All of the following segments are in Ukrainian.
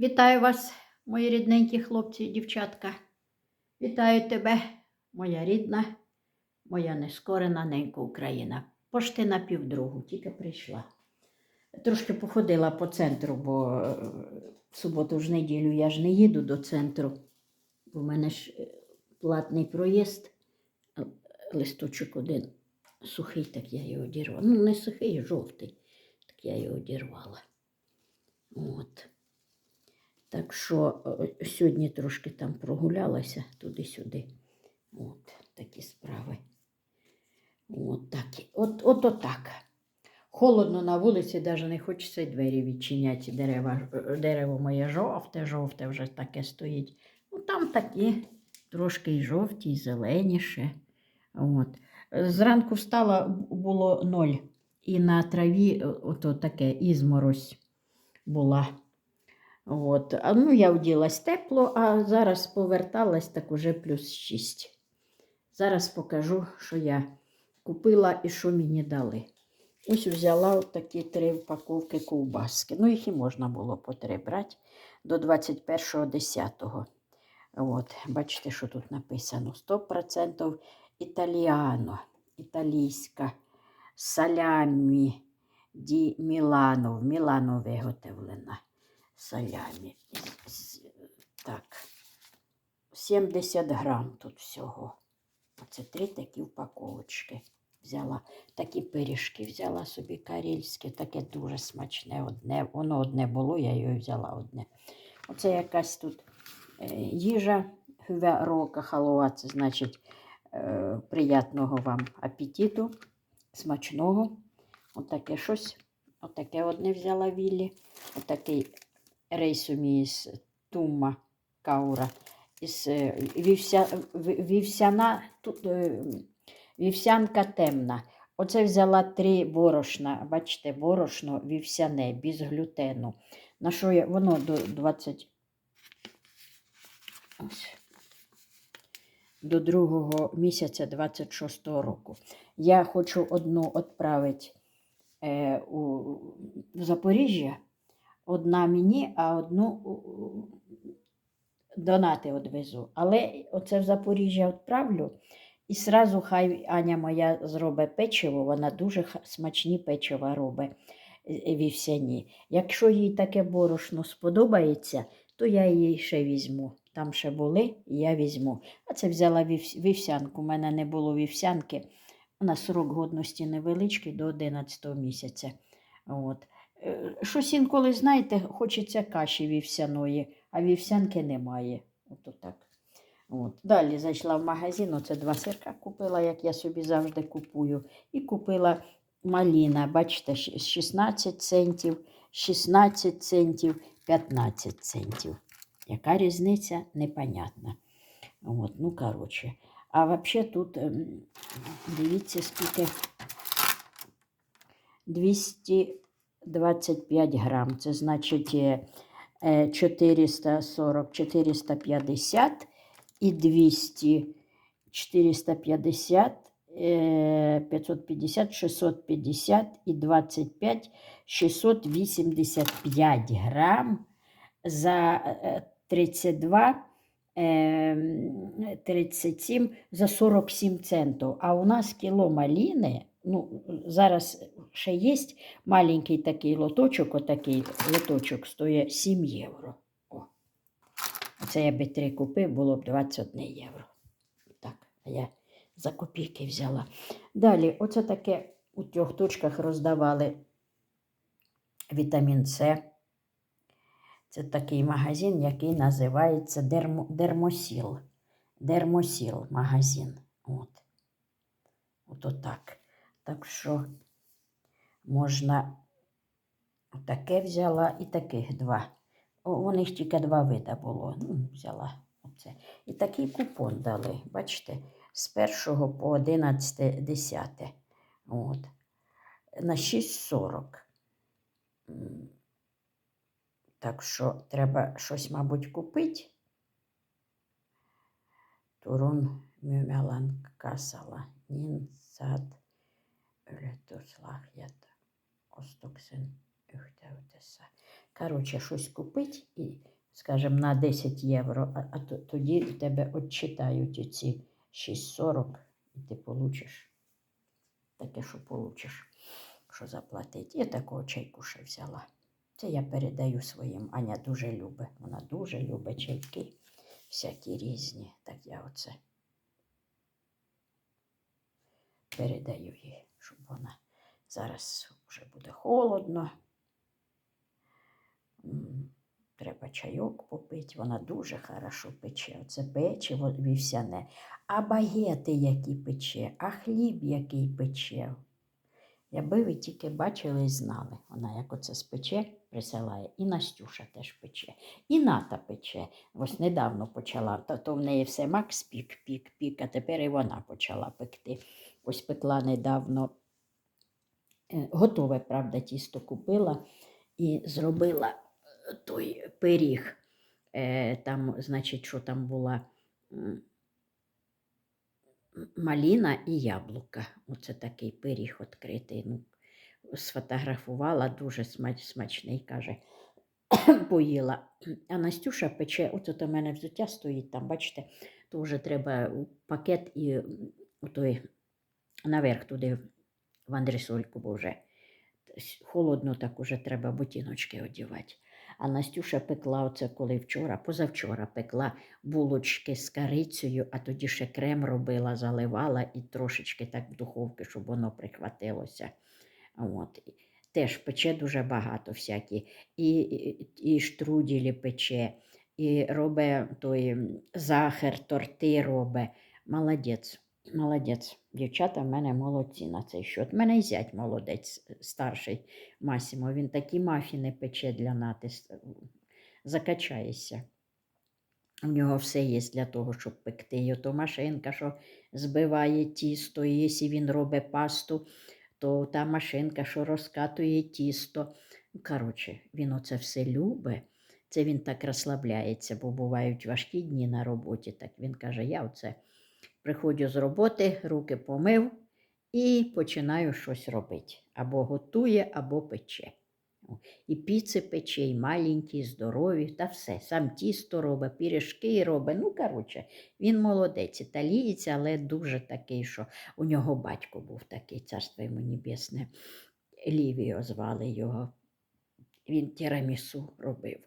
Вітаю вас, мої рідненькі хлопці і дівчатка. Вітаю тебе, моя рідна, моя нескорена ненька Україна. Пошти на півдругу, тільки прийшла. Трошки походила по центру, бо е, в суботу ж неділю я ж не їду до центру. бо в мене ж е, платний проїзд, листочок один сухий, так я його одірвала. Ну, не сухий, жовтий, так я його одірвала. От. Так що е, сьогодні трошки там прогулялася туди-сюди. От такі справи. От так. От, от, от так. Холодно на вулиці, навіть не хочеться двері відчиняти. Дерева, е, дерево моє жовте, жовте вже таке стоїть. Ну там такі трошки і жовті, і зеленіше. От. Зранку встала, було ноль. І на траві е, ото таке ізморозь була. От. А, ну, я вділась тепло, а зараз поверталась, так уже плюс 6. Зараз покажу, що я купила і що мені дали. Ось взяла такі три упаковки ковбаски. Ну, їх і можна було по три брати до 21.10. От, бачите, що тут написано: 100% італіано, італійська, салямі ді Мілано, в Мілано виготовлена салямі. Так, 70 грам тут всього. Оце три такі упаковочки. Взяла такі пиріжки, взяла собі карільське, таке дуже смачне одне. Воно одне було, я його взяла одне. Оце якась тут е, їжа рока халова, це значить е, приятного вам апетиту, смачного. Отаке щось. Отаке одне взяла Віллі. Отакий рейс у мій Тума Каура. Із е, вівся, вівсяна, ту- е, вівсянка темна. Оце взяла три борошна. Бачите, борошно вівсяне, без глютену. На що я, воно до 20. Ось. До другого місяця 26-го року. Я хочу одну відправити е, у, в Запоріжжя. Одна мені, а одну донати відвезу. Але оце в Запоріжжя відправлю. І сразу хай Аня моя зробить печиво, вона дуже смачні печива робить е, е, вівсяні. Якщо їй таке борошно сподобається, то я її ще візьму. Там ще були, я візьму. А це взяла вівсянку. У мене не було вівсянки. У нас срок годності невеличкий до 11 місяця. От. Е, Щось інколи, знаєте, хочеться каші вівсяної, а вівсянки немає. От так. От. Далі зайшла в магазин, оце два сирка купила, як я собі завжди купую. І купила маліна, бачите, 16 центів, 16 центів, 15 центів. Яка різниця, непонятна. От, ну, коротше. А взагалі тут, ем, дивіться, скільки 225 грам. Це значить е, е, 440, 450 і 200, 450, е, 550, 650 і 25, 685 грам за е, 32, е, 37 за 47 центів. А у нас кіло маліни, ну, зараз ще є маленький такий лоточок, отакий лоточок стоїть 7 євро. О. Це я би три купив, було б 21 євро. Так, а я за копійки взяла. Далі, оце таке у трьох точках роздавали вітамін С. Це такий магазин, який називається Дермо, Дермосіл. Дермосіл магазин. От. От отак. Так що можна таке взяла і таких два. У них тільки два вида було. Ну, взяла оце. І такий купон дали, бачите, з 1 по 11 10. От. На 6,40. Так що треба щось, мабуть, купити. Турун Мюмелан Касала. Нінсад Ретуслах'ята. Остоксен Юхтеутеса. Коротше, щось купити і скажімо, на 10 євро, а, а тоді в тебе відчитають оці 6,40 і ти получиш таке, що получиш, що заплатить. Я такого чайку ще взяла. Це я передаю своїм. Аня дуже любить. Вона дуже любить чайки, всякі різні. Так я оце передаю їй, щоб вона зараз вже буде холодно. Треба чайок попити, вона дуже хорошо пече. Оце печиво вівсяне, а багети які пече, а хліб який пече. Якби ви тільки бачили і знали, вона як оце спече, присилає, і Настюша теж пече, і Ната пече. Ось недавно почала, то, то в неї все Макс пік, пік, пік, а тепер і вона почала пекти. Ось пекла недавно, е, готове, правда, тісто купила і зробила е, той пиріг. Е, Там, значить, що там була маліна і яблука. Оце такий пиріг відкритий. Ну, сфотографувала, дуже смач, смачний, каже, поїла. А Настюша пече, оце у мене взуття стоїть там, бачите, то вже треба пакет і той наверх туди в андресольку, бо вже холодно, так уже треба ботиночки одягати. А Настюша пекла оце коли вчора, позавчора пекла булочки з карицею, а тоді ще крем робила, заливала і трошечки так в духовки, щоб воно прихватилося. От. Теж пече дуже багато всякі. І, і, і штруділі пече, і робить той м, захар, торти робить. Молодець. Молодець. Дівчата в мене молодці на цей счет. В мене і зять молодець е, старший Масімо. Він такі мафіни пече для натис. Закачаєшся. У нього все є для того, щоб пекти. І ото машинка, що збиває тісто, і якщо він робить пасту, то та машинка, що розкатує тісто. Коротше, він оце все любить. Це він так розслабляється, бо бувають важкі дні на роботі. Так він каже: я оце приходжу з роботи, руки помив і починаю щось робити. Або готує, або пече. І піци пече, і маленькі, і здорові, та все. Сам тісто робить, пірішки робить. Ну, коротше, він молодець, італієць, але дуже такий, що у нього батько був такий, царство йому небесне. Лівіо звали його. Він тірамісу робив.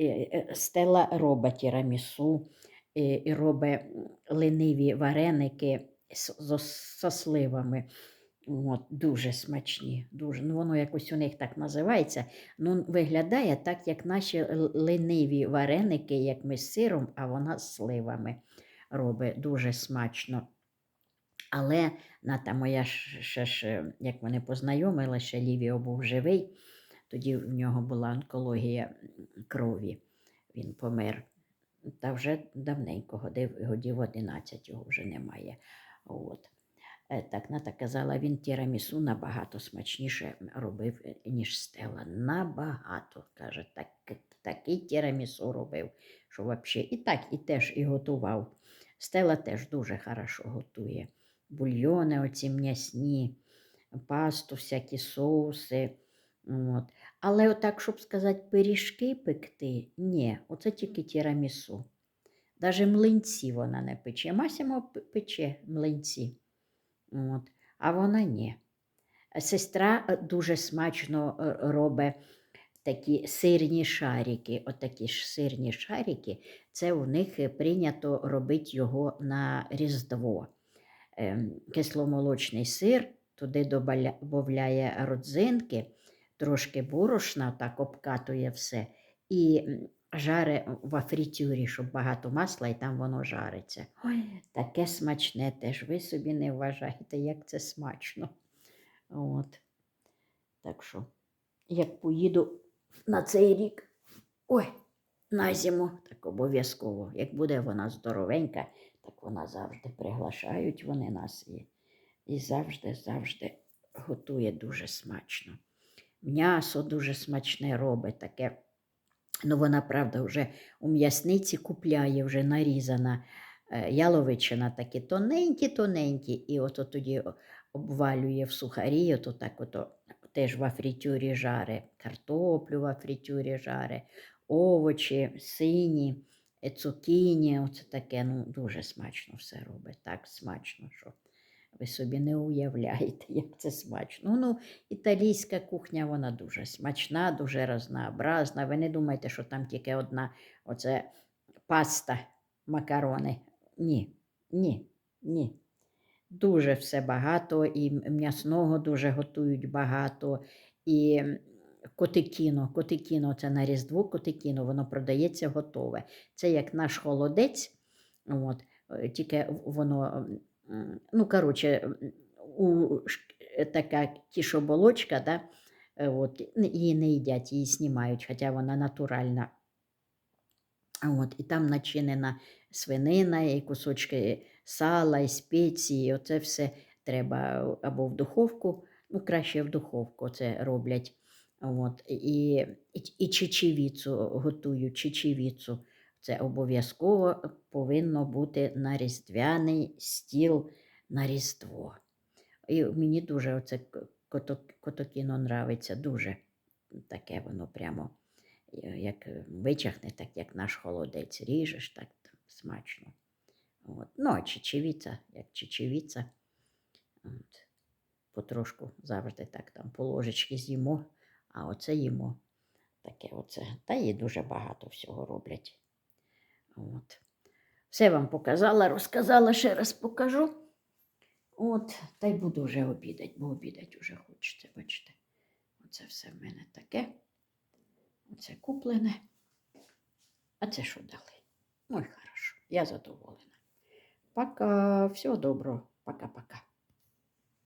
Е, е, Стела робить тірамісу і, робить лениві вареники з, з, сливами. От, дуже смачні. Дуже. Ну, воно якось у них так називається. Ну, виглядає так, як наші лениві вареники, як ми з сиром, а вона з сливами робить дуже смачно. Але Ната моя ще ж, як вони познайомили, ще Лівіо був живий, тоді в нього була онкологія крові. Він помер. Та вже давненько годів 11 його вже немає. От. Е, Так Ната казала, він тірамісу набагато смачніше робив, е, ніж Стела. Набагато, каже, так, такий тірамісу робив, що взагалі і так, і теж і готував. Стела теж дуже хорошо готує. Бульйони оці м'ясні, пасту, всякі соуси. От. Але отак, щоб сказати, пиріжки пекти, ні, оце тільки тірамісу. Даже млинці вона не пече. Масимо пече млинці. От. А вона ні. Сестра е, дуже смачно е, робить такі сирні шарики. Отакі ж сирні шарики, це у них е, прийнято робити його на Різдво. Ем, Кисломолочний сир, туди додає родзинки, трошки борошна, так обкатує все. І жаре в фритюрі, щоб багато масла, і там воно жариться. Ой, таке смачне теж. Ви собі не вважаєте, як це смачно. От. Так що, як поїду на цей рік, ой, на зиму, так обов'язково. Як буде вона здоровенька, так вона завжди приглашають вони нас і, і завжди, завжди готує дуже смачно. М'ясо дуже смачне робить таке. Ну, вона, правда, вже у м'ясниці купляє, вже нарізана е, яловичина, такі тоненькі-тоненькі, і ото тоді обвалює в сухарі, ото так ото теж в фритюрі жаре, картоплю в фритюрі жаре. овочі, сині, цукіні, оце таке, ну, дуже смачно все робить. Так смачно, що ви собі не уявляєте, як це смачно. Ну, італійська кухня, вона дуже смачна, дуже разнообразна. Ви не думайте, що там тільки одна оце паста, макарони. Ні, ні, ні. Дуже все багато, і м'ясного дуже готують багато, і котикіно. Котикіно це на Різдво котикіно, воно продається готове. Це як наш холодець, от, е, тільки воно, ну, коротше, у, е, така кішоболочка, да, е, от, її не їдять, її знімають, хоча вона натуральна. От, і там начинена свинина, і кусочки сала, і спеції. Оце все треба або в духовку, ну краще в духовку це роблять. От, і, і, і чечевіцу готують, чечевіцу. Це обов'язково повинно бути на різдвяний стіл на Різдво. І мені дуже оце котокіно нравиться, дуже таке воно прямо е, як вичахне, так як наш холодець ріжеш, так смачно. От. Ну, а чечевіця, як чечевіця. От. Потрошку завжди так там по ложечки з'їмо, а оце їмо таке оце. Та і дуже багато всього роблять. От. Все вам показала, розказала, ще раз покажу. От, та й буду вже обідати, бо обідати вже хочеться, бачите. Оце все в мене таке. Оце куплене. А це що дали? Ой, хорошо, я задоволена. Пока, всього доброго. Пока-пока.